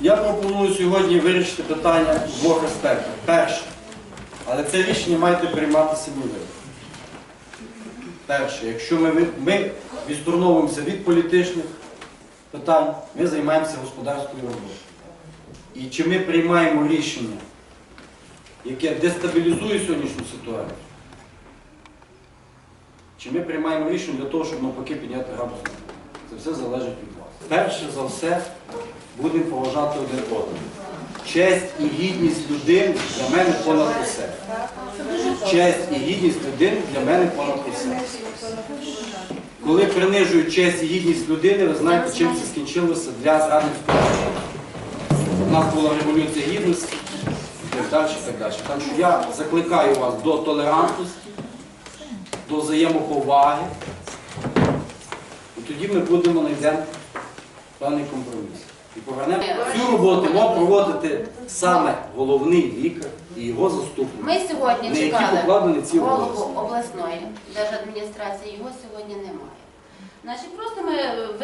Я пропоную сьогодні вирішити питання в двох аспектах. Перше, але це рішення маєте приймати ви. Перше, якщо ми, ми відсторонуємося від політичних питань, ми займаємося господарською роботою. І чи ми приймаємо рішення, яке дестабілізує сьогоднішню ситуацію, чи ми приймаємо рішення для того, щоб навпаки підняти градус? Це все залежить від вас. Перше за все, будемо поважати один одного. Честь і гідність людини для мене понад усе. Честь і гідність людини для мене понад усе. Коли принижують честь і гідність людини, ви знаєте, чим це скінчилося для режиму. У нас була революція гідності і так далі. Так далі. Так що я закликаю вас до толерантності, до взаємоповаги. І тоді ми будемо знайдемо певний компроміс. І повернемо цю роботу мав проводити саме головний лікар і його заступник. Ми сьогодні На які чекали покладені ці голову обов'язки. обласної держадміністрації, його сьогодні немає. Значить, просто ми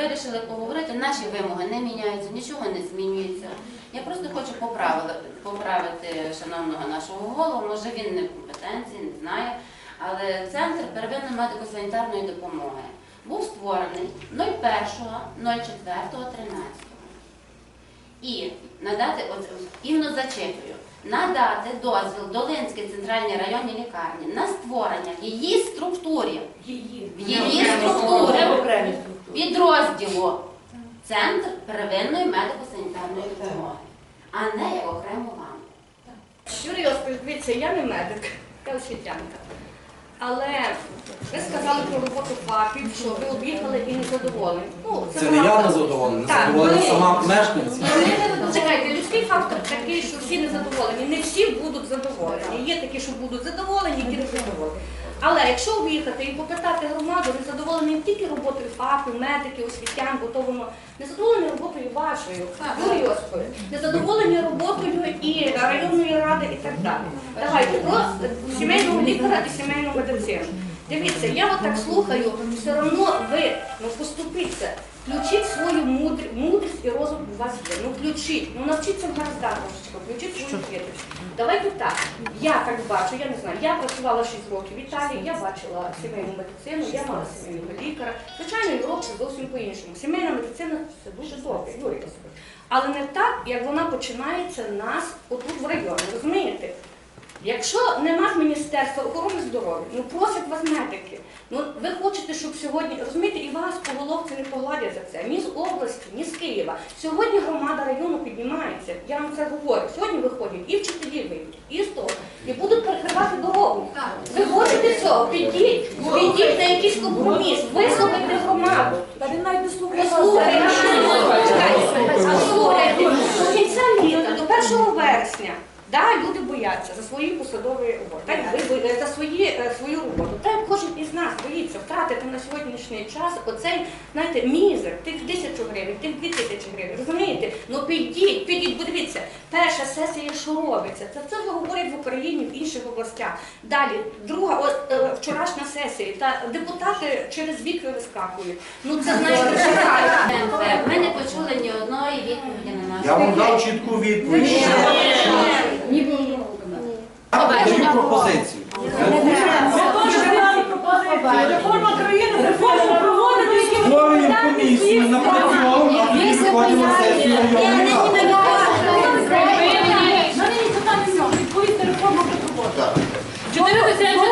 вирішили поговорити, наші вимоги не міняються, нічого не змінюється. Я просто хочу поправити, поправити шановного нашого голову, може він не в компетенції, не знає, але Центр первинної медико-санітарної допомоги був створений 01.04.13. І надати, от, іменно зачитую, надати дозвіл Долинській центральній районній лікарні на створення в її. Структурі, в її структурі підрозділу Центр первинної медико-санітарної допомоги, а не як окремо вам. Юрій Осипович, дивіться, я не медик, я освітянка. Але ви сказали про роботу ФАПів, що ви об'їхали і не задоволені. Ну, Це не я правда. не задоволений, не Так, задоволений ви- сама мешканці. Чекайте, людський фактор такий, що всі не задоволені. Не всі будуть задоволені. Є такі, що будуть задоволені, які не задоволені. Але якщо об'їхати і попитати громаду, не задоволені не тільки роботою ФАПів, медиків, освітян, бо то воно не задоволені роботою вашою, Юрій Осипович, не задоволені роботою і районної ради і так далі. Давайте про сімейного лікаря і сімейну медицину. Дивіться, я отак слухаю, все одно ви ну поступіться. Включіть свою мудрість, мудрість і розум у вас є. Ну включіть, ну навчіться трошечки, включіть свою хитрість. Давайте так. Я так бачу, я не знаю. Я працювала 6 років в Італії, я бачила сімейну медицину, я мала сімейного лікаря. Звичайно, Європа зовсім по-іншому. Сімейна медицина це дуже добре, Юрій Але не так, як вона починається нас отут в районі. Розумієте? Якщо нема Міністерства охорони здоров'я, ну просять вас медики. Ну ви хочете, щоб сьогодні розумієте, і вас по головці не погладять за це. Ні з області, ні з Києва. Сьогодні громада району піднімається. Я вам це говорю. Сьогодні виходять і вчителі вийдуть, і з того, і будуть перекривати дорогу. Ви хочете цього? Підіть, підіть на якийсь компроміс, вислухайте громаду. Та він навіть не слухає. Послухайте, послухайте, до кінця літа, до 1 вересня. Да, люди бояться за свої посадові роботи, бо- за свої, е, свою роботу. Так кожен із нас боїться втратити на сьогоднішній час оцей, знаєте, мізер, тих тисячу гривень, тих дві тисячі гривень. Розумієте? Ну підіть, підіть, бо дивіться, перша сесія, що робиться, це це говорять в Україні, в інших областях. Далі, друга, от е, вчорашня сесія, та депутати через вікна вискакують. Ну це знаєте, жахає. Ми не почули ні одної відповіді на нашу Я вам дав чітку відповідь. Подаю пропозицію. Реформа країни, реформу проводити, які Створюємо комісію, напрацьовуємо, а тоді виходимо на сесію районної ради. Проводити. 470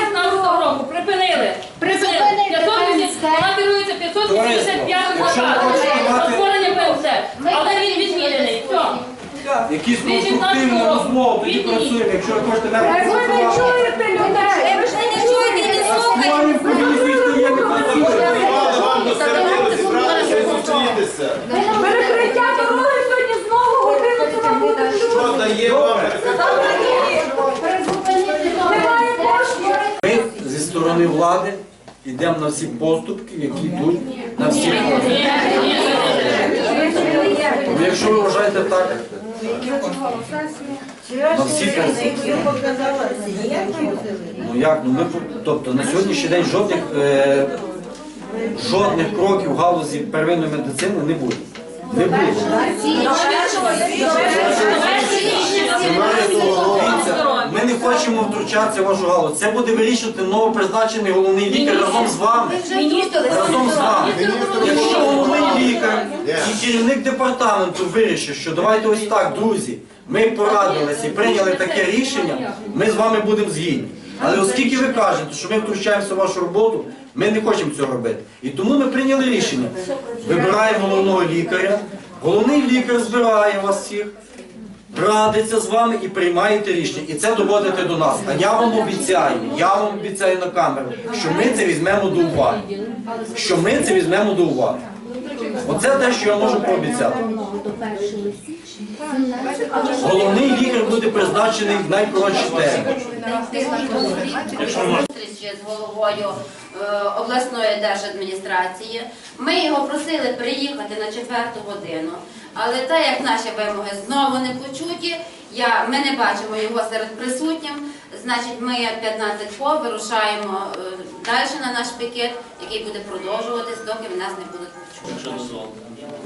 16 року припинили. Припинили. 580, вона керується 585 Якщо ви хочете наказом. Створення. Але він відмінений. Все. Якісь конструктивні розмови, тоді працюємо. Якщо ви хочете навіть Ви не чуєте людей. Ви ж не чуєте, не слухаєте. створюємо комісію, стаємо і працюємо. Вам до середини зібратися і зустрітися. Перекриття дороги сьогодні знову годину це вам буде Що дає вам Немає коштів. Ми зі сторони влади йдемо на всі поступки, які йдуть на всі поступки. Якщо ви вважаєте так, поступки. Ну як, ну ми, тобто на сьогоднішній день жодних, е, жодних кроків в галузі первинної медицини не буде. Не буде. Ми не хочемо втручатися в вашу галузь. Це буде вирішувати новопризначений головний лікар разом з вами. Разом з вами. Якщо головний лікар і керівник департаменту вирішить, що давайте ось так, друзі, ми порадилися і прийняли таке рішення, ми з вами будемо згідні. Але оскільки ви кажете, що ми втручаємося в вашу роботу, ми не хочемо цього робити. І тому ми прийняли рішення. Вибираємо головного лікаря. Головний лікар збирає вас всіх, радиться з вами і приймаєте рішення. І це доводите до нас. А я вам обіцяю, я вам обіцяю на камеру, що ми це візьмемо до уваги. Що ми це візьмемо до уваги. Оце те, що я можу пообіцяти. Головний лікар буде призначений в найкоротший термін. З головою е, обласної держадміністрації. Ми його просили приїхати на четверту годину, але так як наші вимоги знову не почуті, я, ми не бачимо його серед присутніх, значить ми 15 по вирушаємо е, далі на наш пікет, який буде продовжуватись, доки в нас не будуть. Якщо.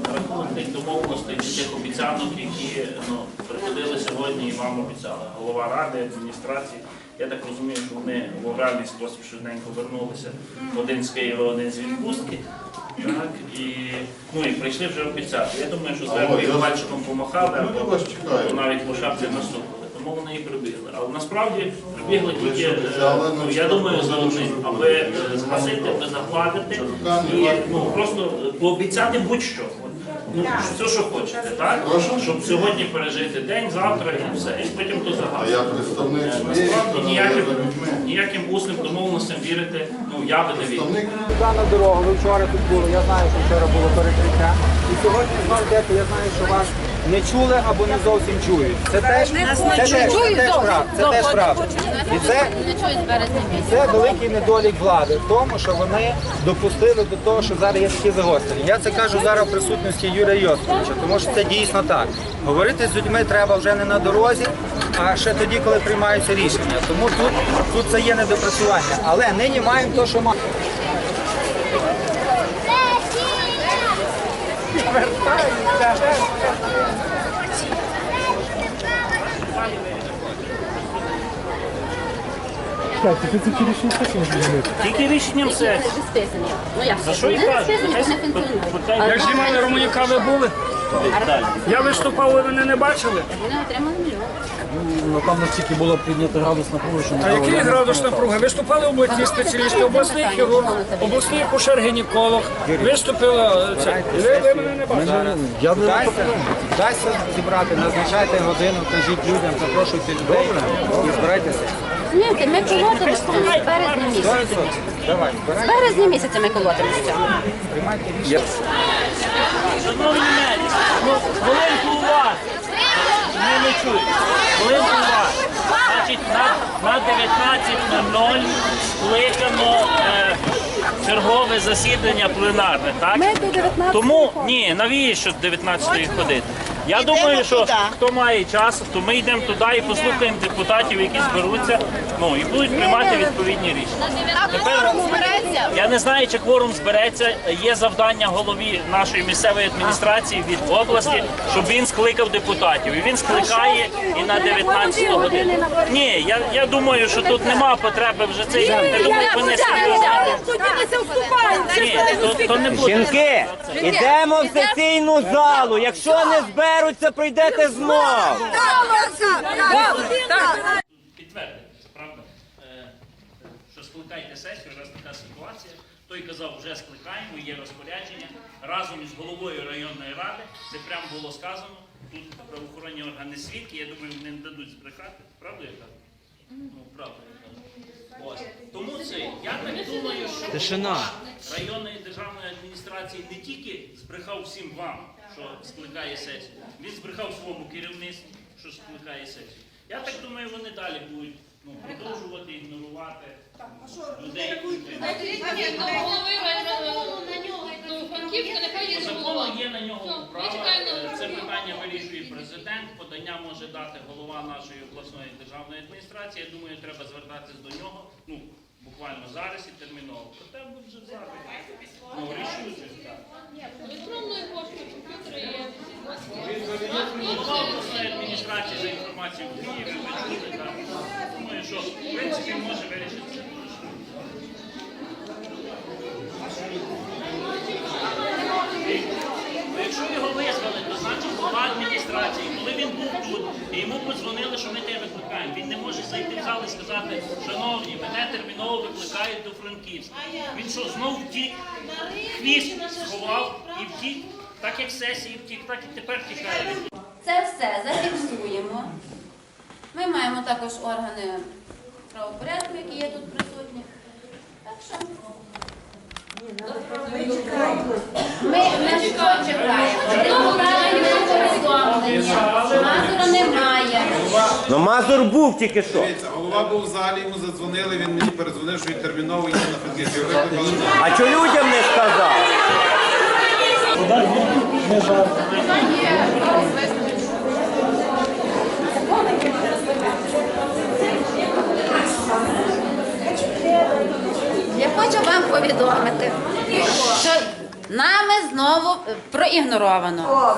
На рахунок тих домовленостей тих обіцянок, які ну, приходили сьогодні і вам обіцяли. Голова ради, адміністрації. Я так розумію, що вони в оральний спосіб швиденько вернулися. Один з Києва, один з відпустки. Так, і, ну, і прийшли вже обіцяти. Я думаю, що зверху їх пальчиком помахали, або або навіть по шапці наступили. Тому вони і прибігли. Але насправді прибігли тільки, е, ну, я думаю, за одним, аби е, згасити, аби загладити і ну, просто е, пообіцяти будь-що. Ну, все, що хочете, так? Щоб сьогодні пережити день, завтра і все. І потім то А я представник Насправді ніяким, ніяким усним домовленостям вірити, ну я би не вірив. Дана дорога, ви вчора тут були, я знаю, що вчора було перекриття. І сьогодні знов йдете, я знаю, що вас не чули або не зовсім чують. Це теж, це теж, це теж правда. Це теж правда. І це, місяця. це великий недолік влади в тому, що вони допустили до того, що зараз є такі загострення. Я це кажу зараз в присутності Юрія Йосиповича, тому що це дійсно так. Говорити з людьми треба вже не на дорозі, а ще тоді, коли приймаються рішення. Тому тут, тут це є недопрацювання. Але нині маємо те, що маємо. Тільки рішенням сесії. Розписані. Ну як За що і Не кажуть? не. Як знімали Романюка, ви були? Я виступав, ви мене не бачили. Вони отримали мільйон. Ну там настільки було піднято градус напруги, що А який градус напруги? Виступали обласні спеціалісти, обласний хірург, обласний акушер-гінеколог. Виступила це. Ви, ви мене не бачили. Я не Дайся, дайся зібрати, назначайте годину, кажіть людям, запрошуйте людей і збирайтеся. Розумієте, ми колотимося з березня місяця. З березня місяця ми колотимося. Шановні ну, хвилинку уваги. Не, не чую. Хвилинку уваги. Значить, на, на 19.00 скликано е, чергове засідання пленарне, так? Ми до 19 Тому ні, навіщо з 19-ї ходити? Я думаю, що хто має час, то ми йдемо туди і послухаємо депутатів, які зберуться, ну і будуть приймати відповідні рішення. Тепер я не знаю, чи кворум збереться. Є завдання голові нашої місцевої адміністрації від області, щоб він скликав депутатів. І він скликає і на 19 годину. Ні, я, я думаю, що тут нема потреби вже цей. Я думаю, ми вступаємо. Ні, то, то не буде. Жінки, ідемо в сесійну залу. Якщо не зберуться, прийдете знов. підтвердити, правда, е, що скликайте сесію, раз така ситуація. Той казав, вже скликаємо, є розпорядження разом із головою районної ради. Це прямо було сказано. Тут правоохоронні органи свідки, я думаю, не дадуть збрехати. Правда я кажу? Ну, правда я кажу. Ось. Тому це, я так думаю, що районної державної адміністрації не тільки збрехав всім вам, що скликає сесію, він збрехав своєму керівництву, що скликає сесію. Я так думаю, вони далі будуть ну, продовжувати ігнорувати людей. Закону є на нього право. Е, Це питання вирішує президент. Подання може дати голова нашої обласної державної адміністрації. Я думаю, треба звертатись до нього. Ну, буквально зараз і терміново. Проте вже зараз. Ну, рішуючи, так. Електронною поштою, комп'ютери є. адміністрації в Києві, ми чули, так. Думаю, що в принципі може вирішити. Ну, Якщо його визвали, голова адміністрації, коли він був тут, і йому подзвонили, що ми тебе викликаємо. Він не може зайти в зал і сказати, шановні, мене терміново викликають до Франківська. Він що, знов втік, хвіст сховав і втік, так як сесії втік, так і тепер тікає. Це все зафіксуємо. Ми маємо також органи правопорядку, які є тут присутні. Так що ми, ми що чекаємо? Мазура немає. Ну Мазур був тільки що. Дивіться, голова був в залі, йому задзвонили, він мені передзвонив, що він терміново їде на Франківськ. Його викликали на- А чого людям не сказав? Я хочу вам повідомити, що нами знову проігноровано.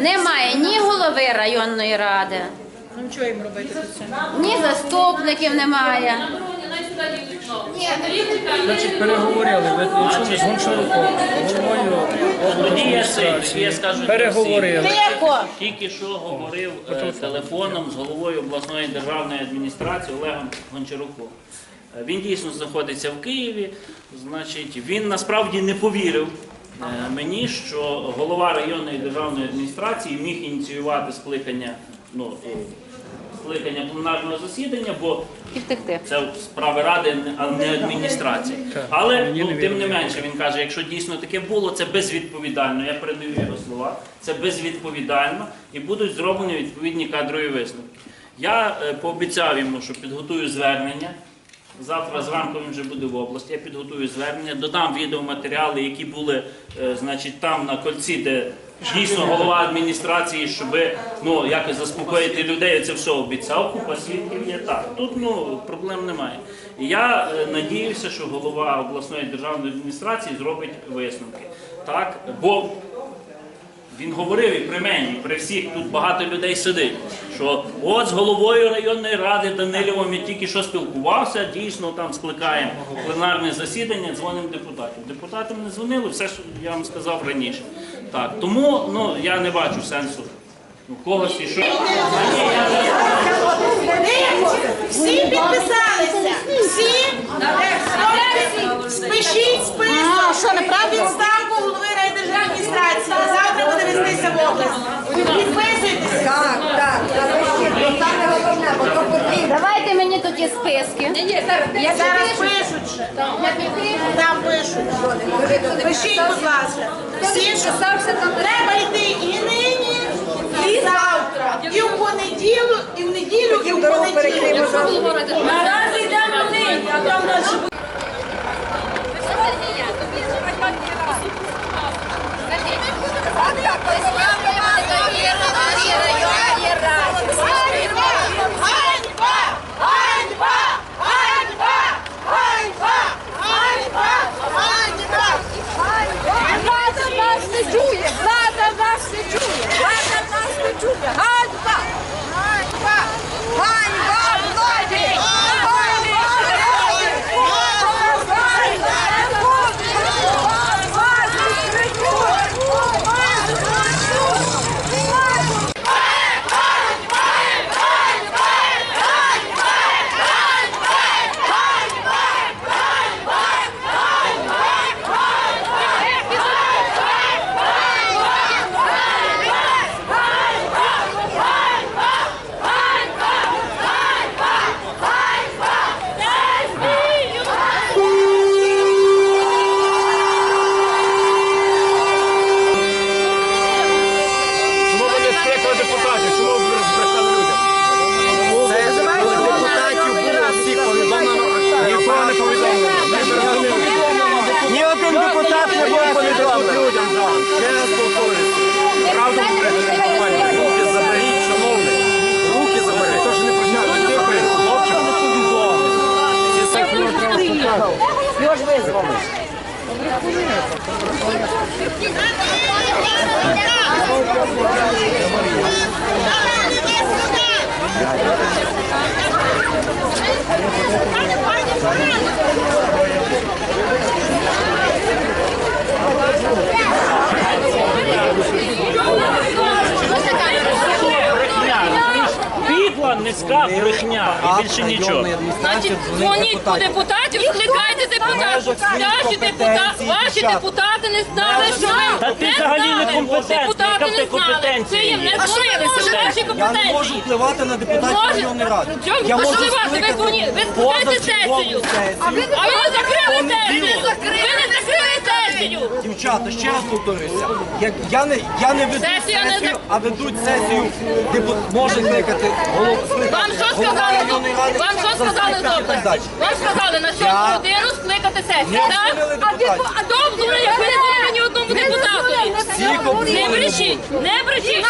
Немає ні голови районної ради, ну що їм робити ні заступників немає. Значить, переговорили. Ви чули з Гончаруком, головою Тоді я скажу Переговорили. Тільки що говорив е, телефоном з головою обласної державної адміністрації Олегом Гончаруком. Е, Він дійсно знаходиться в Києві. Значить, він насправді не повірив мені, що голова районної державної адміністрації міг ініціювати скликання, ну, е, скликання пленарного засідання, бо це справи ради, а не адміністрації. Але ну, тим не менше він каже, якщо дійсно таке було, це безвідповідально. Я передаю його слова. Це безвідповідально і будуть зроблені відповідні кадрові висновки. Я е, пообіцяв йому, що підготую звернення. Завтра зранку він вже буде в області. Я підготую звернення, додам відеоматеріали, які були е, значить, там на кольці, де дійсно голова адміністрації, щоб ну, якось заспокоїти людей. Це все обіцяв. Купа свідків є так. Тут ну, проблем немає. Я е, надіюся, що голова обласної державної адміністрації зробить висновки. Так, бо він говорив і при мені, і при всіх тут багато людей сидить. Що от з головою районної ради Данилєвим я тільки що спілкувався, дійсно там скликаємо пленарне засідання, дзвонимо депутатам. Депутатам не дзвонили, все що я вам сказав раніше. Так, тому ну я не бачу сенсу ну, когось і що. Всі підписалися. Всі спишіть список. Що неправда? Відставку. Завтра буде вестися в область. Підписуйтесь. Так, так. Давайте мені тоді списки. Я Зараз пишуть. ще. Там пишуть. Пишіть, будь ласка. Всі, що треба йти і нині, і завтра. І в понеділок, і в неділю, і в понеділок. Наразі йдемо нині, а там далі буде. Ганьба! Ганьба! Ганьба! Ганьба! Ганьба! Ганьба! Влада нас не чує! Влада нас не чує! Влада нас не чує! Ганьба! Ганьба! Ганьба владі! Ганьба владі! Чому ви не скликали депутатів? Чому ви збрехали людям? Це депутатів було всіх повідомлено. Нікого не повідомлено. Ні один депутат не був повідомлений. Людям зараз. Ще раз повторюю. Правду брехати. Руки заберіть, шановний. Руки заберіть. Тож не прийняли. Хлопчик не повідомив. Ці цифри треба шукати. Ганьба! низька брехня і більше нічого. Значить, дзвоніть по депутатів, скликайте депутатів. Наші депутати, ваші депутати не знали, що ви Та ти не взагалі знали. некомпетентний. Депутати не знали. Це їм не дзвонили, це ваші компетенції. впливати на депутатів Може, районної ради. чому ви пошливати? Ви дзвоніть, ви скликайте сесію. А ви не закрили сесію. Ви не закрили сесію. Дівчата, ще раз повторюся. Я не я не веду Сесія не сесію, а ведуть сесію, де може кликати голов Вам що сказали? районної ради, Вам що сказали так далі. Вам сказали на сьому Я- годину скликати сесію, Не так? А депутатів. А добре, як ви не дзвонили ні одному депутату. Не брешіть, не брешіть.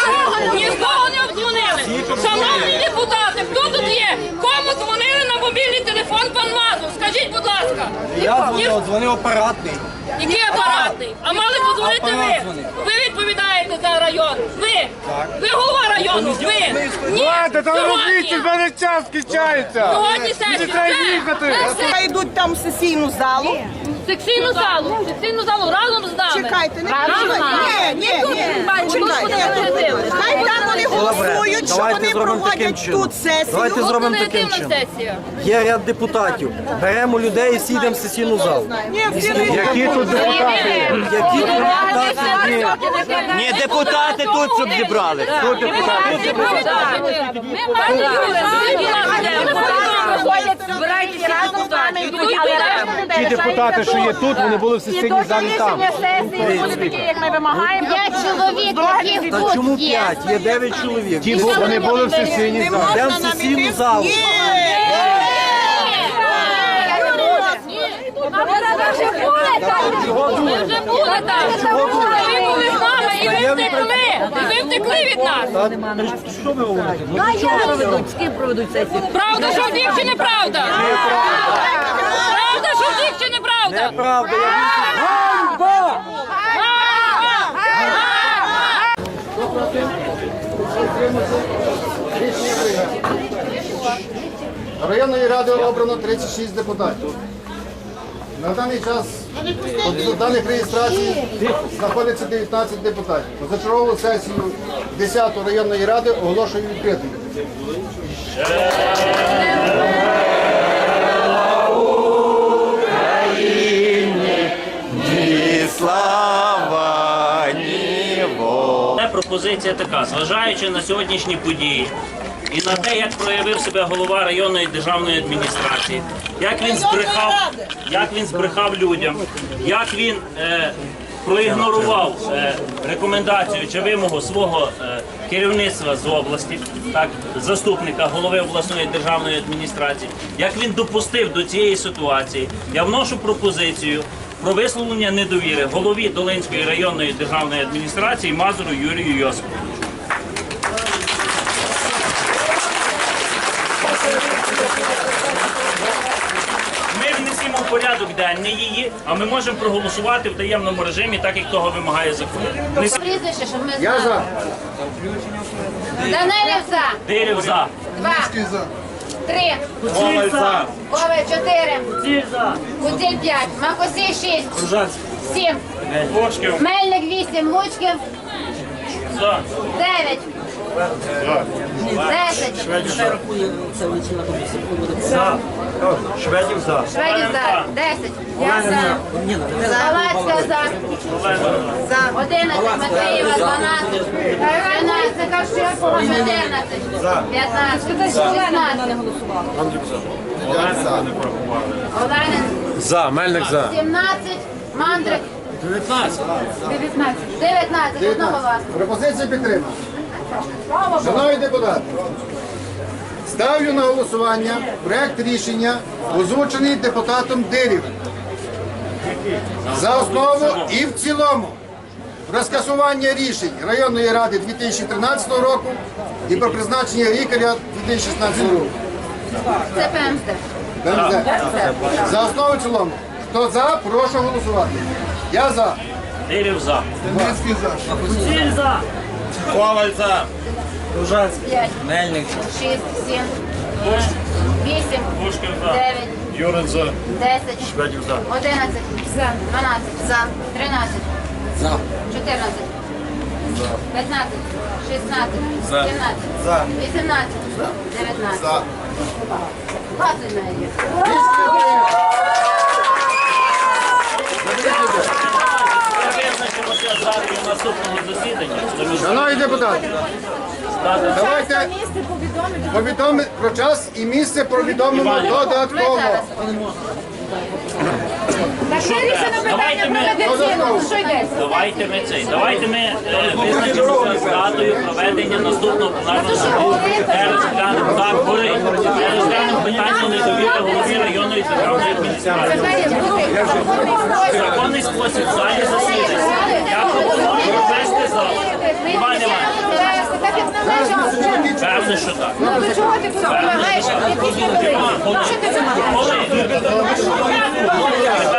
Нікого не обдзвонили. Шановні депутати, хто тут є? Кому дзвонили на мобільний телефон пан Мазур? Скажіть, будь ласка. Я дзвонив, дзвонив апаратний. Який апаратний? А мали подзвонити Апарат ви. дзвонив. Ви відповідаєте за район. Ви. Ви голова району. Ви. Ні. Сьогодні. мене час кінчається. Сьогодні сесія. Де? Хай йдуть там в сесійну залу. Секційну залу, секційну залу разом з нами. Чекайте, не разом з нами. Ні, ні, ні. Чекайте. Хай там вони голосують, що давайте вони зробимо таким проводять чином. тут сесію. Давайте зробимо таким негативна чином. сесія. Є ряд депутатів. Беремо людей і сідемо в сесійну залу. Які тут депутати? Які тут депутати? Ні. Ні, депутати тут, щоб зібрали. Тут депутати. Ті депутати, що є тут, вони були в сесійній залі там. П'ять чоловік, яких Та тут чому є. п'ять? Є дев'ять чоловік. Ті бу- вони були в сесійній залі. Йдемо в сесійну залу. Ні. Ми вже були там. Ви були з нами і ви втекли. І ви втекли від нас. Що ви говорите? Ну, Правда, що в них чи неправда? Правда, що в них чи неправда? Неправда, я Районної ради обрано 36 депутатів. На даний час от даних реєстрацій знаходиться 19 депутатів. Позачергову сесію 10-ї районної ради оголошую відкритою. Пропозиція така, зважаючи на сьогоднішні події і на те, як проявив себе голова районної державної адміністрації, як він збрехав, як він збрехав людям, як він е, проігнорував е, рекомендацію чи вимогу свого е, керівництва з області, так заступника голови обласної державної адміністрації, як він допустив до цієї ситуації, я вношу пропозицію. Про висловлення недовіри голові Долинської районної державної адміністрації Мазуру Юрію Йосиповичу. Ми внесемо в її, а ми можемо проголосувати в таємному режимі, так як того вимагає закон. Прізвище, щоб ми Я знали. за. Данилів за. Дирів за. Два. за. Три. Коваль за. Коваль чотири. Куціль п'ять. Макосій шість. Сім. Бочків Мельник вісім. Лучків за. дев'ять. Десять. Шведів за. Шведів за. Десять. Я за. Палацька за. Олена. Одинадцять. Матвієва дванадцять. Тринадцять. Чотирнадцять. П'ятнадцять. Шістнадцять. Оленин. За, Мельник за. 17. Мандрик. 19. 19. 19. Одного вас. Пропозиція підтримана. Шановні депутати, ставлю на голосування проект рішення, озвучений депутатом Дирівим. За основу і в цілому про скасування рішень районної ради 2013 року і про призначення лікаря 2016 року. Це ПМСД. ПМЗ. За основу і в цілому. Хто за, прошу голосувати. Я за. Дирів за. Дмитський за. Коваль за. 5. Мельник. 6. 7. 8. Бочків за. 9. Юрин за. 10. Шведів за. 11. За. 12. За. 13. За. 14. 15, 16, 17, 18, 19. 20 навіть. Визначимося завтра на наступному засіданні. Шановні депутати, давайте повідомити. про час і місце повідомимо додатково. Давайте ми, Додатково. давайте ми цей, давайте ми е, визначимося з датою проведення наступного пленарного засідання. Де розглянемо так, гори, де розглянемо питання недовіри голові районної державної адміністрації. Законний спосіб в залі засідання. Я пропоную провести зал. Іван Іванович, певне, що так. Певне, що так. Коли? Питань немає. Коли?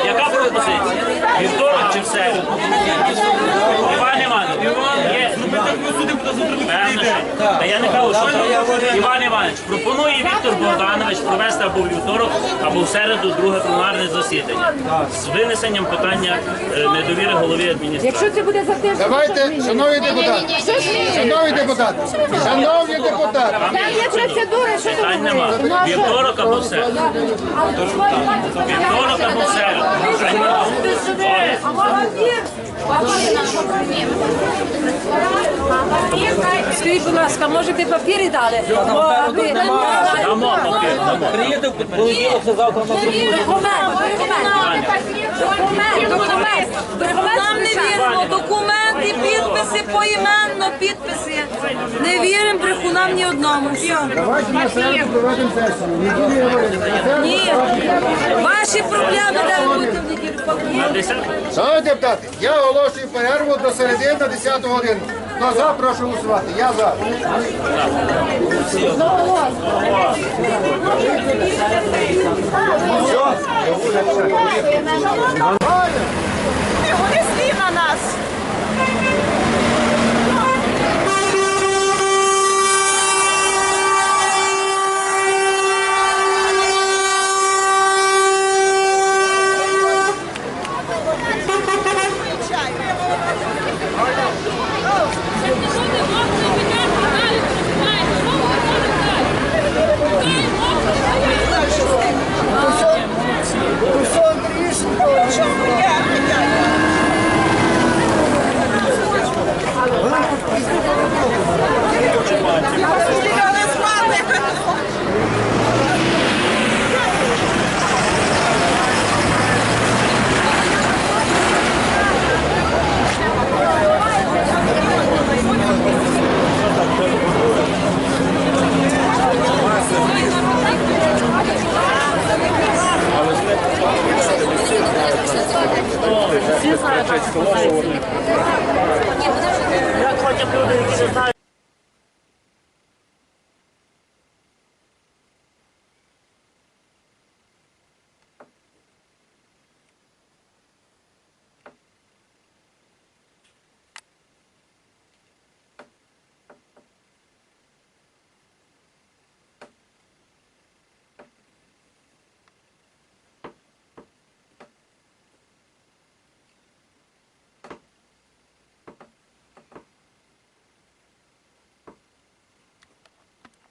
Яка пропозиція? Вівторок чи в середу? Іван Іванович, є. Та я не кажу, що. Іван Іванович, пропонує Віктор Богданович провести або вівторок, або в середу друге пленарне засідання з винесенням питання е, недовіри голові адміністрації. Якщо це буде за тиждень, Давайте, шановні депутати, шановні депутати, шановні депутати, там є процедури, що Питань нема. Вівторок або в середу. Вівторок або в середу. Молодец! Скажіть, будь ласка, може би папіри дали? Дамо папір, дамо. Завтра на Нам не віримо, документи, підписи, поіменно підписи. Не віримо брехунам ні одному. Все. давайте на середу проведемо сесію. Ні. Ваші проблеми, де ви будете в неділю. На 10 Шановні депутати, я оголошую перерву до середини на 10 годину. Хто за, прошу голосувати. Я за. Вони